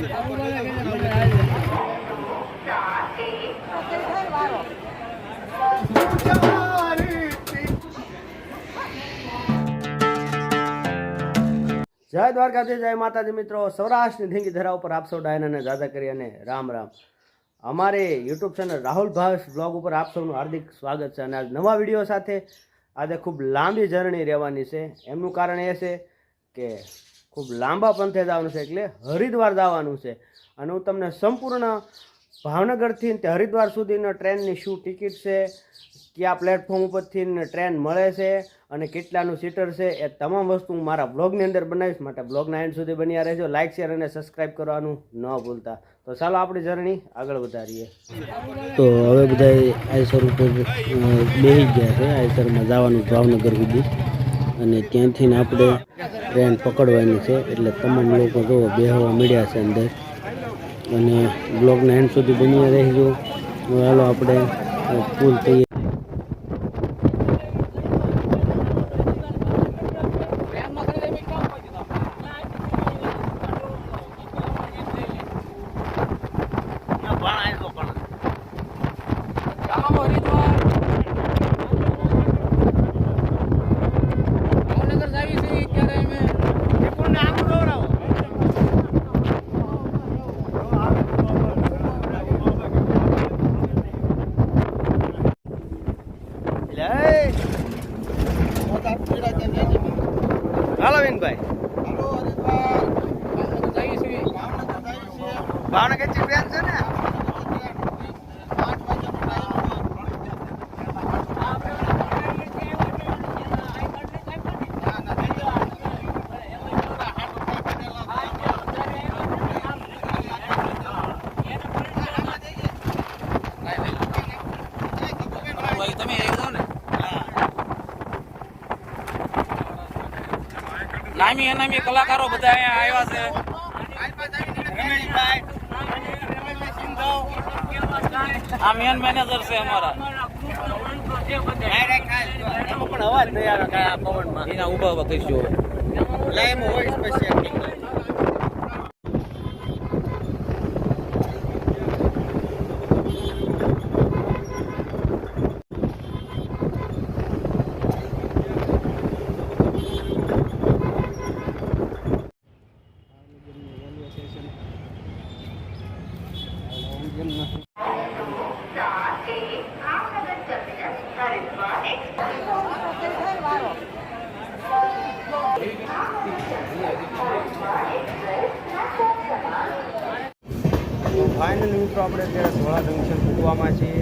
જય દ્વારકાધીશ, જય માતાજી મિત્રો. સૌરાષ્ટ્રની ધીંગી ધરા ઉપર આપ સૌ ડાયનાને દાદા કરી અને રામ રામ. અમારે YouTube channel Rahul Bhavesh blog ઉપર આપ હાર્દિક સ્વાગત છે અને આજ નવા વીડિયો સાથે આજે ખૂબ લાંબી જર્ની રહેવાની છે. એમનું કારણ એ છે કે ખૂબ લાંબા પંથે જવાનું છે એટલે હરિદ્વાર જવાનું છે. અને હું તમને સંપૂર્ણ ભાવનગરથી તે હરિદ્વાર સુધીનો ટ્રેનની શું ટિકિટ છે, કયા પ્લેટફોર્મ ઉપરથી ટ્રેન મળે છે, અને કેટલાનું સીટર છે, એ તમામ વસ્તુ હું મારા બ્લોગની અંદર બનાવીશ. માટે બ્લોગના એન્ડ સુધી બન્યા રહેજો. લાઇક શેર અને સબસ્ક્રાઇબ કરવાનું ન ભૂલતા. તો ચાલો આપણી જર્ની આગળ વધારીએ. તો હવે બધા આઈસર ઉપર બેસી ગયા છે. આઈસરમાં જવાનું ભાવનગર સુધી. અને ત્યાંથી આપણે ટ્રેન પકડવાની છે. એટલે તમામ લોકો જો બેહવા મળ્યા છે અંદર. અને બ્લોગના એન્ડ સુધી બન્યા રહેજો. હાલો આપણે પુલ થઈએ હાલો વિનભાઈ ભાવનગરથી ટ્રેન છે ને? નામી અનામી કલાકારો બધા અહીંયા આવ્યા આ મેન મેનેજર છે અમારા. પણ અવાજ નહીં આવે કાંઈ આ પવનમાં. એના ઊભા કહીશું લાઈમ હોય સ્પેશિયલ તો ફાઇનલી મિત્રો, આપણે અત્યારે ધોળા જંકશન પૂગવામાં છીએ.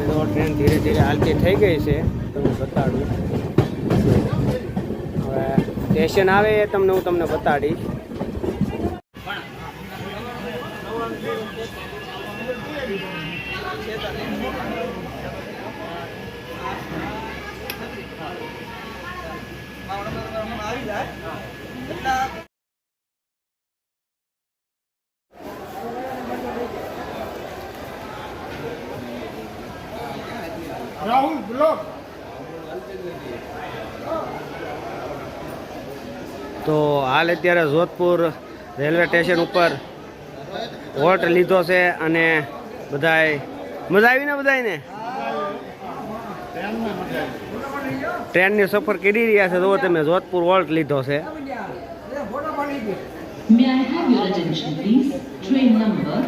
અને ટ્રેન ધીરે ધીરે હાલતી થઈ ગઈ છે. તમને બતાડું. હવે સ્ટેશન આવે એ તમને હું તમને બતાડીશ. રાહુલ બ્લોક તો હાલ અત્યારે જોધપુર રેલવે સ્ટેશન ઉપર વોટ લીધો છે અને બધાય મજા આવી ને બધાયને ટ્રેનની સફર કરી રહ્યા છે તો તમે જોધપુર વોલ્ટ લીધો છે May I have your attention, please? Train number.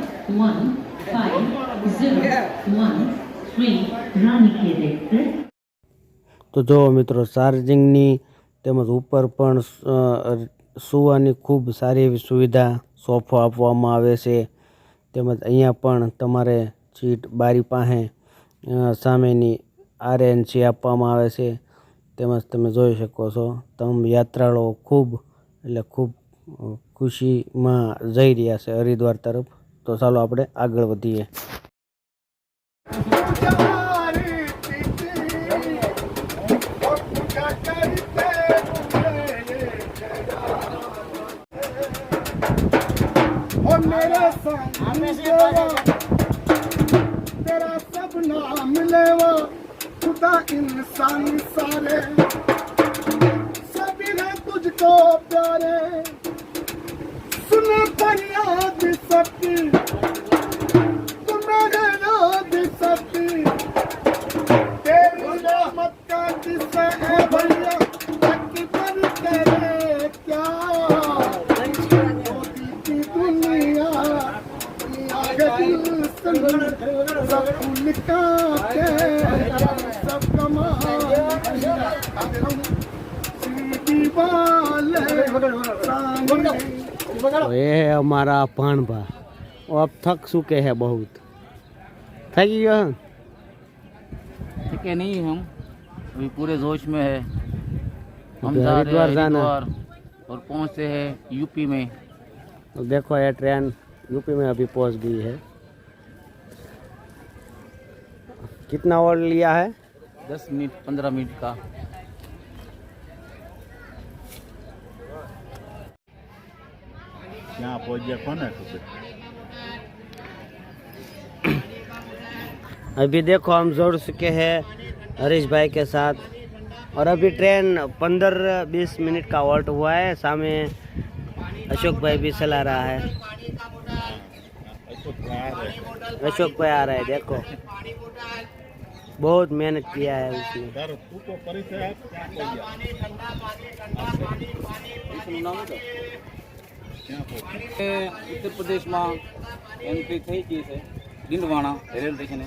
તો જો મિત્રો, ચાર્જિંગની તેમજ ઉપર પણ સુવાની ખૂબ સારી એવી સુવિધા સોફો આપવામાં આવે છે. તેમજ અહીંયા પણ તમારે સીટ બારી પાસે સામેની આરએનસી આપવામાં આવે છે. તેમજ તમે જોઈ શકો છો તમ યાત્રાળુઓ ખૂબ, એટલે ખૂબ ખુશીમાં જઈ રહ્યા છે હરિદ્વાર તરફ. તો ચાલો આપણે આગળ વધીએ. ਓ ਮੇਰਾ ਸੰਗੀ ਜਵਾ ਤੇਰਾ ਸਭ ਨਾ ਮਿਲੇਵਾ ਖੁਦਾ ਇਨਸਾਨ ਸਾਰੇ। ਸਭੀ ਨੇ ਤੁਝ ਕੋ ਪਿਆਰੇ। ਸੁਨ ਪਰਿਆ फूल सब तो ये है हमारा भाणभा वो अब थक चुके हैं बहुत। थकी गयो हैं? है नहीं हम। अभी पूरे जोश में है। हम जा रहे हैं और पहुँचते हैं यूपी में। तो देखो ये ट्रेन। यूपी में अभी पहुँच गई है। कितना ओवर लिया है? दस मिनट पंद्रह मिनट का। यहाँ पहुँच गया कौन है तो अभी देखो हम जोड़ चुके हैं हरीश भाई के साथ। और अभी ट्रेन पंद्रह बीस मिनट का वॉल्ट हुआ है। सामने अशोक भाई भी चला रहा है અશોક આ રે. अशोक भाई आ रहा है देखो बहुत मेहनत किया है उसने તારો ટૂંકો પરિચય આપ ક્યાં પહોંચ્યા ક્યાં પહોંચ્યા એ ઉત્તર પ્રદેશમાં એન્ટ્રી થઈ ગઈ છે ડીંડવાણા રેલવે સ્ટેશને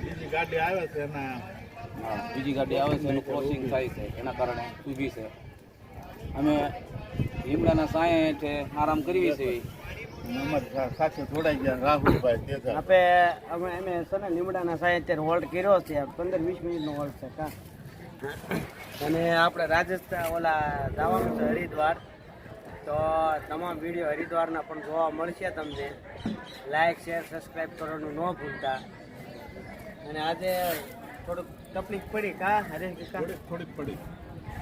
બીજી ગાડી આવે છે એના હા, બીજી ગાડી આવે છે એનું ક્રોસિંગ થાય છે એના કારણે ઊભી છે અમે લીમડાના સાયા હેઠે આરામ કરવી છે. આપણે અમે અમે છે ને લીમડાના સાયા અત્યારે હોલ્ડ કર્યો છે પંદર વીસ મિનિટનો હોલ્ડ છે અને આપણે રાજસ્થાન ઓલા જવાનું છે હરિદ્વાર. તો તમામ વીડિયો હરિદ્વારના પણ જોવા મળશે તમને. લાઈક શેર સબસ્ક્રાઈબ કરવાનું ન ભૂલતા. અને આજે થોડુંક તકલીફ પડી કા? હરે થોડીક થોડીક પડી.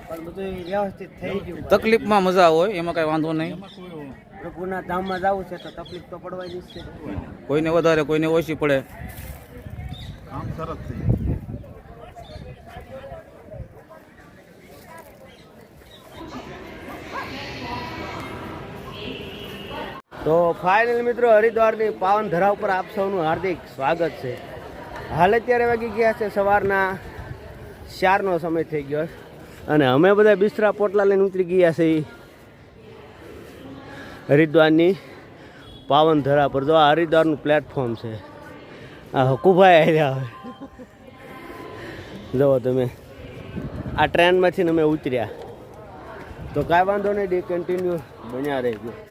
પણ બધું વ્યવસ્થિત થઈ ગયું તકલીફમાં મજા હોય એમાં કાંઈ વાંધો નહીં. પ્રભુના ધામમાં જવું છે તો તકલીફ તો પડવાની જ છે. કોઈને વધારે કોઈને ઓછી પડે. કામ સરસ થઈ તો ફાઇનલ મિત્રો હરિદ્વારની પાવન ધરા ઉપર આપ સૌનું હાર્દિક સ્વાગત છે. હાલ અત્યારે વાગી ગયા છે સવારના ચારનો સમય થઈ ગયો છે. અને અમે બધા બિસ્તરા પોટલા લઈને ઉતરી ગયા છે હરિદ્વારની પાવન ધરા પર. જો આ હરિદ્વારનું પ્લેટફોર્મ છે. આ હકુભાઈ આવ્યા હવે. જુઓ તમે. આ ટ્રેનમાંથી અમે ઉતર્યા. તો કાંઈ વાંધો નહીં ડી કન્ટિન્યુ બન્યા રહેજો.